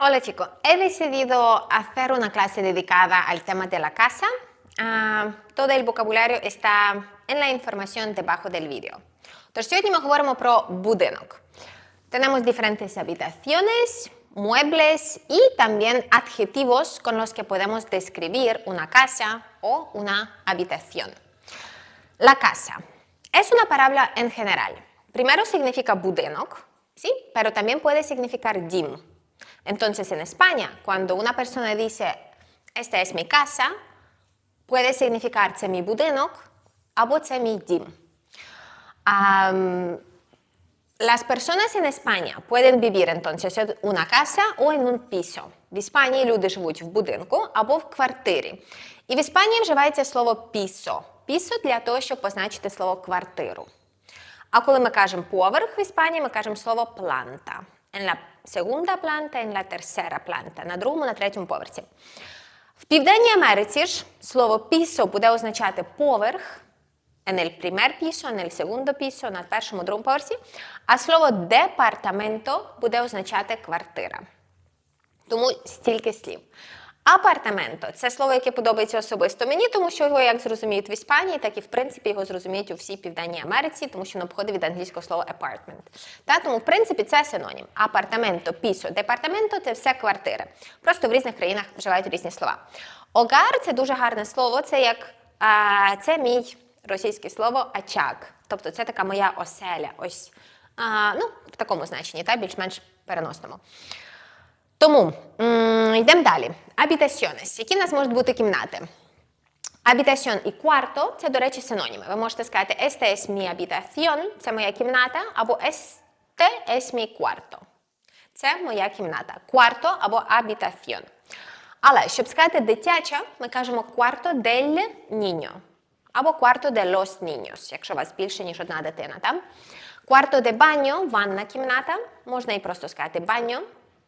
Hola chicos, he decidido hacer una clase dedicada al tema de la casa. Ah, todo el vocabulario está en la información debajo del vídeo. Тож сьогодні ми говоримо про будинок. Tenemos diferentes habitaciones, muebles y también adjetivos con los que podemos describir una casa o una habitación. La casa es una palabra en general. Primero significa будинок, ¿sí? pero también puede significar дім. Entonces, en España, cuando una persona dice, esta es mi casa, puede significar це мій будинок або це. Am, las personas en España pueden vivir entonces en una casa o en un piso. В Іспанії люди живуть в будинку або в квартирі. І в Іспанії вживається слово пісо. Пісо для того, щоб позначити слово квартиру. А коли ми кажемо поверх в Іспанії, ми кажемо слово планта. La segunda planta, en la tercera planta. На другому, на третьому поверсі. В Південній Америці ж слово пісо буде означати поверх. En el primer piso, en el segundo piso, на першому, другому поверсі. А слово департаменто буде означати квартира. Тому стільки слів. Апартаменто це слово, яке подобається особисто мені, тому що його як зрозуміють в Іспанії, так і в принципі його зрозуміють у всій Південній Америці, тому що воно походить від англійського слова apartment. Та, тому, в принципі, це синонім. Апартаменто, пісо, департаменто це все квартири. Просто в різних країнах вживають різні слова. Огар це дуже гарне слово, це як а, це мій російське слово очаг. Тобто це така моя оселя. Ось а, ну, в такому значенні, та більш-менш переносному. Тому йдемо далі. Habitaciones. Які в нас можуть бути кімнати? Habitación і cuarto – це, до речі, синоніми. Ви можете сказати Este es mi habitación – це моя кімната, або Este es mi cuarto. Це моя кімната. Cuarto або habitación. Але, щоб сказати дитяча, ми кажемо cuarto del niño. Або cuarto de los niños, якщо у вас більше, ніж одна дитина. Cuarto de baño – ванна кімната. Можна і просто сказати baño.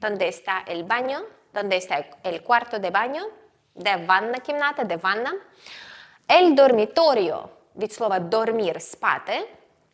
¿Dónde está el baño? ¿Dónde está el cuarto de baño? Де ванна кімната, де ванна. El dormitorio від слова dormir – спати.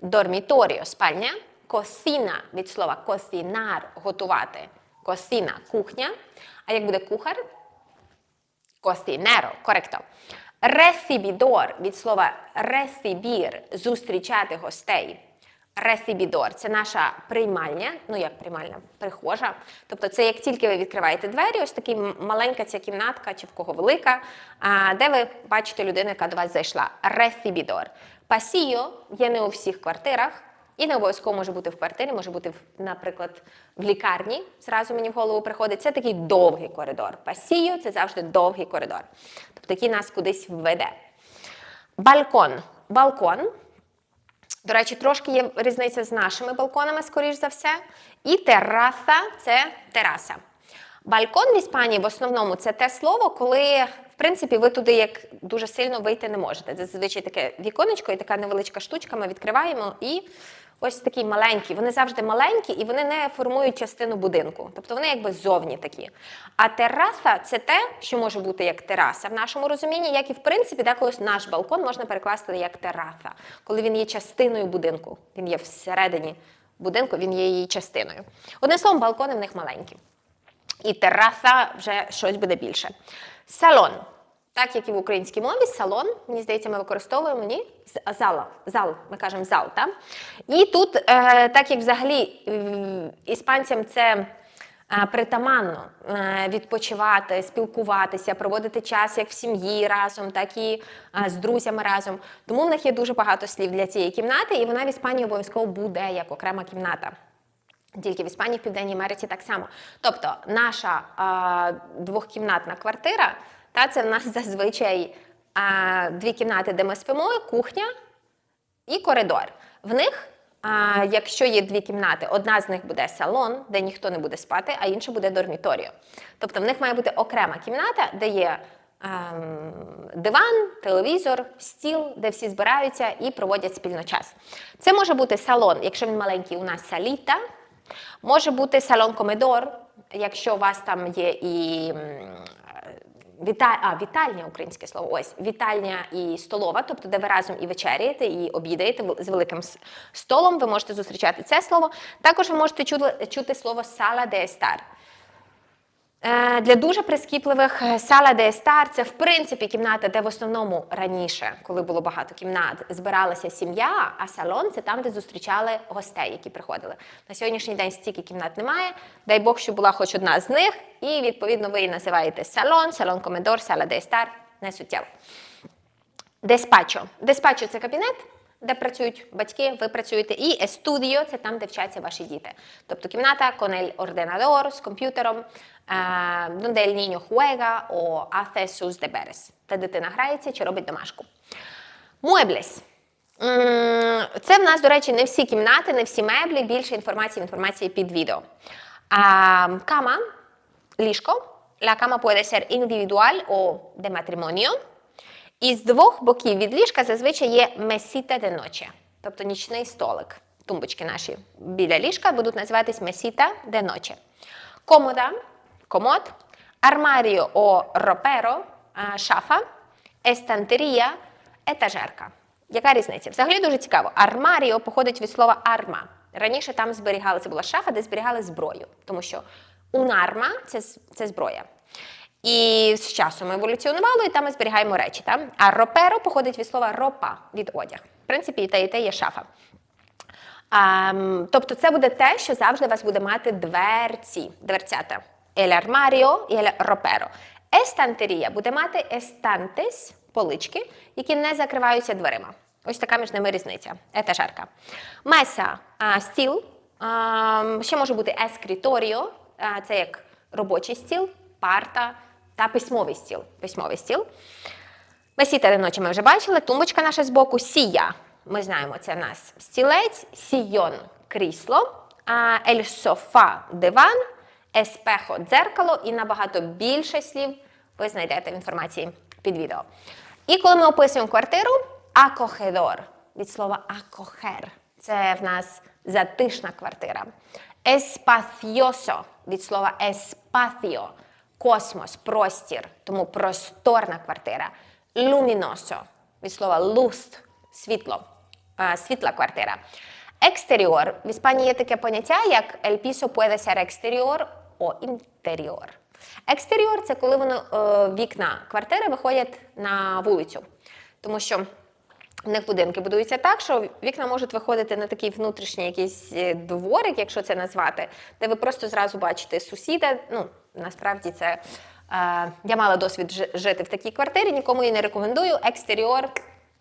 Dormitorio – спальня. Cocina від слова cocinar – готувати. Cocina – кухня. А як буде кухар? Cocinero, коректо. Recibidor від слова recibir – зустрічати гостей. Recibidor – це наша приймальня, ну як приймальня, прихожа. Тобто це як тільки ви відкриваєте двері, ось така маленька ця кімнатка, чи в кого велика, де ви бачите людину, яка до вас зайшла. Recibidor. Pasillo є не у всіх квартирах, і не обов'язково може бути в квартирі, може бути, наприклад, в лікарні. Зразу мені в голову приходить. Це такий довгий коридор. Pasillo – це завжди довгий коридор. Тобто, який нас кудись введе. Балкон. Балкон. До речі, трошки є різниця з нашими балконами, скоріш за все. І тераса це тераса. Балкон в Іспанії в основному це те слово, коли, в принципі, ви туди як дуже сильно вийти не можете. Це зазвичай таке віконечко і така невеличка штучка. Ми відкриваємо і ось такі маленькі. Вони завжди маленькі і вони не формують частину будинку. Тобто вони якби зовні такі. А тераса це те, що може бути як тераса в нашому розумінні, як і в принципі деколи наш балкон можна перекласти як тераса, коли він є частиною будинку. Він є всередині будинку, він є її частиною. Одним словом, балкони в них маленькі. І тераса вже щось буде більше. Салон. Так як і в українській мові, салон, мені здається, ми використовуємо ні? Зала, зал, ми кажемо зал. Так? І тут, е, так як взагалі іспанцям це е, притаманно е, відпочивати, спілкуватися, проводити час як в сім'ї разом, так і з друзями разом. Тому в них є дуже багато слів для цієї кімнати, і вона в Іспанії обов'язково буде як окрема кімната. Тільки в Іспанії, в Південній Америці так само. Тобто наша двохкімнатна квартира, та це в нас зазвичай а, дві кімнати, де ми спимо, кухня і коридор. В них, а, якщо є дві кімнати, одна з них буде салон, де ніхто не буде спати, а інша буде дорміторіо. Тобто в них має бути окрема кімната, де є ем, диван, телевізор, стіл, де всі збираються і проводять спільно час. Це може бути салон, якщо він маленький, у нас саліта. Може бути салон комедор, якщо у вас там є і віта... а, вітальня, українське слово, ось вітальня і столова, тобто де ви разом і вечеряєте, і обідаєте з великим столом, ви можете зустрічати це слово. Також ви можете чути, чути слово сала де естар. Е, Для дуже прискіпливих е, сала де стар це в принципі кімната, де в основному раніше, коли було багато кімнат, збиралася сім'я, а салон це там, де зустрічали гостей, які приходили. На сьогоднішній день стільки кімнат немає. Дай Бог, що була хоч одна з них, і відповідно ви її називаєте салон, салон комедор, сала де стар, не суттєво. Деспачо. Деспачо це кабінет, де працюють батьки, ви працюєте, і естудіо це там, де вчаться ваші діти. Тобто кімната con el з комп'ютером, donde el niño juega o hace sus deberes, де дитина грається чи робить домашку. Muebles. М, Це в нас, до речі, не всі кімнати, не всі меблі, більше інформації в інформації під відео. Кама, ліжко. La cama puede ser individual o de matrimonio. І з двох боків від ліжка зазвичай є месіта де ночі, тобто нічний столик. Тумбочки наші біля ліжка будуть називатись месіта де ночі. Комода, комод, армаріо о роперо, шафа, естантерія, етажерка. Яка різниця? Взагалі дуже цікаво. Армаріо походить від слова арма. Раніше там зберігали, це була шафа, де зберігали зброю, тому що унарма це, це зброя. І з часом еволюціонувало, і там ми зберігаємо речі. Та? А роперо походить від слова ропа від одяг. В принципі, і те, і те є шафа. А, тобто це буде те, що завжди у вас буде мати дверці, дверцята. El armario і el ropero. Естантерія буде мати estantes, полички, які не закриваються дверима. Ось така між ними різниця. Етажерка. Меса стіл. Ще може бути ескріторіо, це як робочий стіл, парта та письмовий стіл. Письмовий стіл. Месіта де ночі ми вже бачили, тумбочка наша збоку, сія. Ми знаємо, це в нас стілець, сійон, крісло, ель софа, диван, еспехо, дзеркало і набагато більше слів ви знайдете в інформації під відео. І коли ми описуємо квартиру, акохедор від слова акохер. Це в нас затишна квартира. Еспафіосо від слова еспаціо, космос, простір, тому просторна квартира. Luminoso від слова luz, світло, світла квартира. Екстеріор. В Іспанії є таке поняття, як el piso puede ser exterior o interior. Екстеріор це коли воно е, вікна квартири виходять на вулицю. Тому що в них будинки будуються так, що вікна можуть виходити на такий внутрішній якийсь е, дворик, якщо це назвати, де ви просто зразу бачите сусіда. Ну, насправді це е, я мала досвід жити в такій квартирі, нікому її не рекомендую. Екстеріор,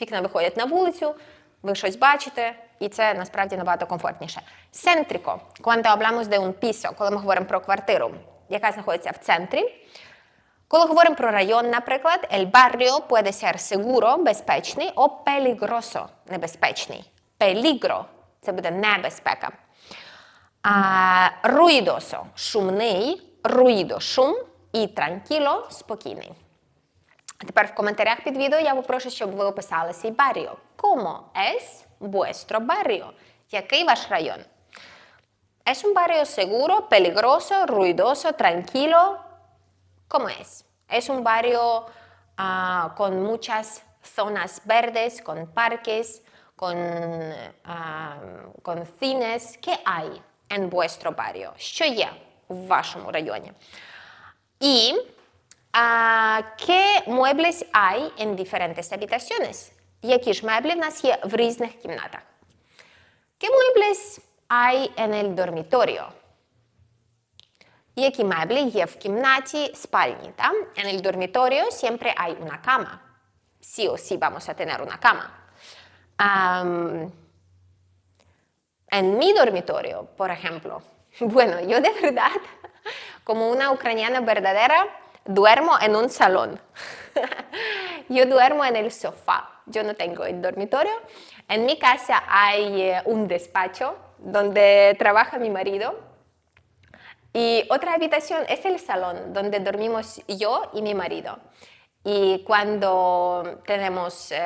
вікна виходять на вулицю, ви щось бачите, і це насправді набагато комфортніше. Центріко, quando hablamos de un piso, коли ми говоримо про квартиру, яка знаходиться в центрі. Коли говоримо про район, наприклад, el barrio puede ser seguro, безпечний, o peligroso, небезпечний. Peligro – це буде небезпека. А, ruidoso – шумний, ruido – шум, і tranquilo – спокійний. А тепер в коментарях під відео я попрошу, щоб ви описали свій barrio. Como es vuestro barrio? Який ваш район? Es un barrio seguro, peligroso, ruidoso, tranquilo, ¿Cómo es? Es un barrio ah, con muchas zonas verdes, con parques, con, ah, con cines. ¿Qué hay en vuestro barrio? Що є в вашому районі? Y ah, ¿qué muebles hay en diferentes habitaciones? Які ж меблі в нас є в різних кімнатах? ¿Qué muebles hay en el dormitorio? Які меблі є в кімнаті спальні, там? En el dormitorio siempre hay una cama. Sí o sí vamos a tener una cama. Am, en mi dormitorio, por ejemplo, bueno, yo de verdad, como una ucraniana verdadera, duermo en un salón. yo duermo en el sofá. Yo no tengo el dormitorio. En mi casa hay eh, un despacho donde trabaja mi marido. Y otra habitación es el salón donde dormimos yo y mi marido. Y cuando tenemos eh,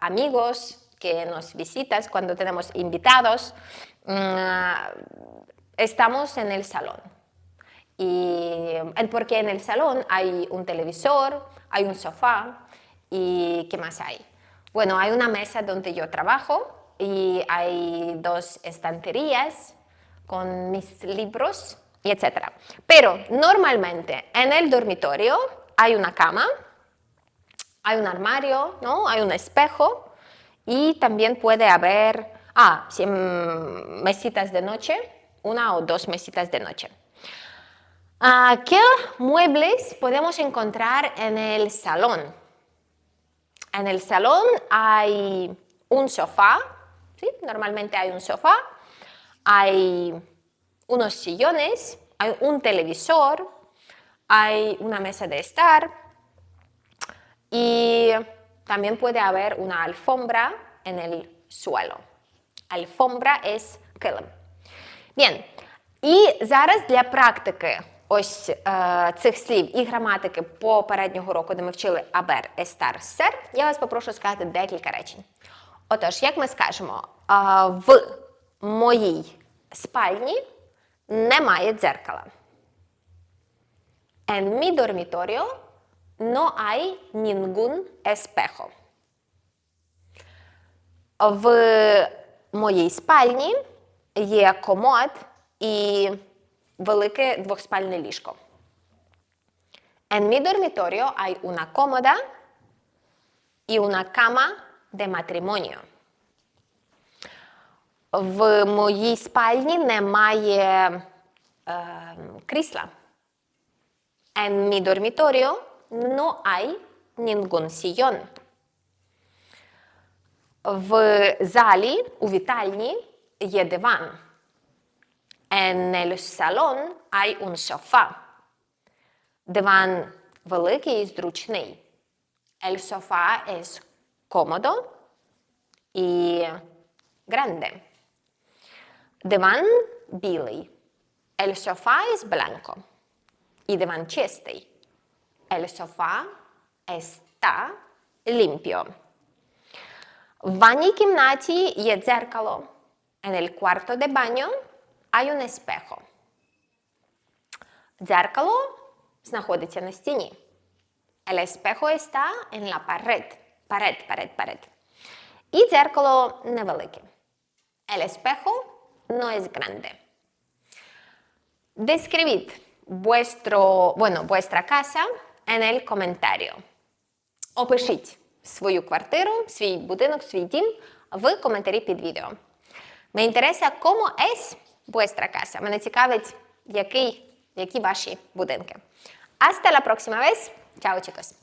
amigos que nos visitan, cuando tenemos invitados, mm, estamos en el salón. Y porque en el salón hay un televisor, hay un sofá y ¿qué más hay? Bueno, hay una mesa donde yo trabajo y hay dos estanterías con mis libros y etcétera. Pero normalmente en el dormitorio hay una cama, hay un armario, ¿no? Hay un espejo y también puede haber, ah, mesitas de noche, una o dos mesitas de noche. Ah, ¿Qué muebles podemos encontrar en el salón? En el salón hay un sofá, ¿sí? normalmente hay un sofá, hay unos sillones, hay un televisor, hay una mesa de estar y también puede haber una alfombra en el suelo. Alfombра es килим. Bien, і зараз для практики ось е, цих слів і граматики попереднього року, де ми вчили абер, естар, сер, я вас попрошу сказати декілька речень. Отож, як ми скажемо, е, в моїй спальні немає дзеркала. En mi dormitorio no hay ningún espejo. В моїй спальні є комод і велике двохспальне ліжко. En mi dormitorio hay una cómoda y una cama de matrimonio. В моїй спальні немає е, крісла. En mi dormitorio no hay ningún sillón. В залі у вітальні є диван. En el salón hay un sofá. Диван великий і зручний. El sofá es cómodo y grande. Диван білий. El sofá es blanco. І диван чистий. El sofá está limpio. В ванній кімнаті є дзеркало. En el cuarto de baño hay un espejo. Дзеркало знаходиться на стіні. El espejo está en la pared. Pared, pared, pared. І дзеркало невелике. El espejo no es grande. Describid vuestro, bueno, vuestra casa en el comentario. Опишіть свою квартиру, свій будинок, свій дім в коментарі під відео. Me interesa cómo es vuestra casa. Мене цікавить, який, які ваші будинки. Hasta la próxima vez. Chao, chicos.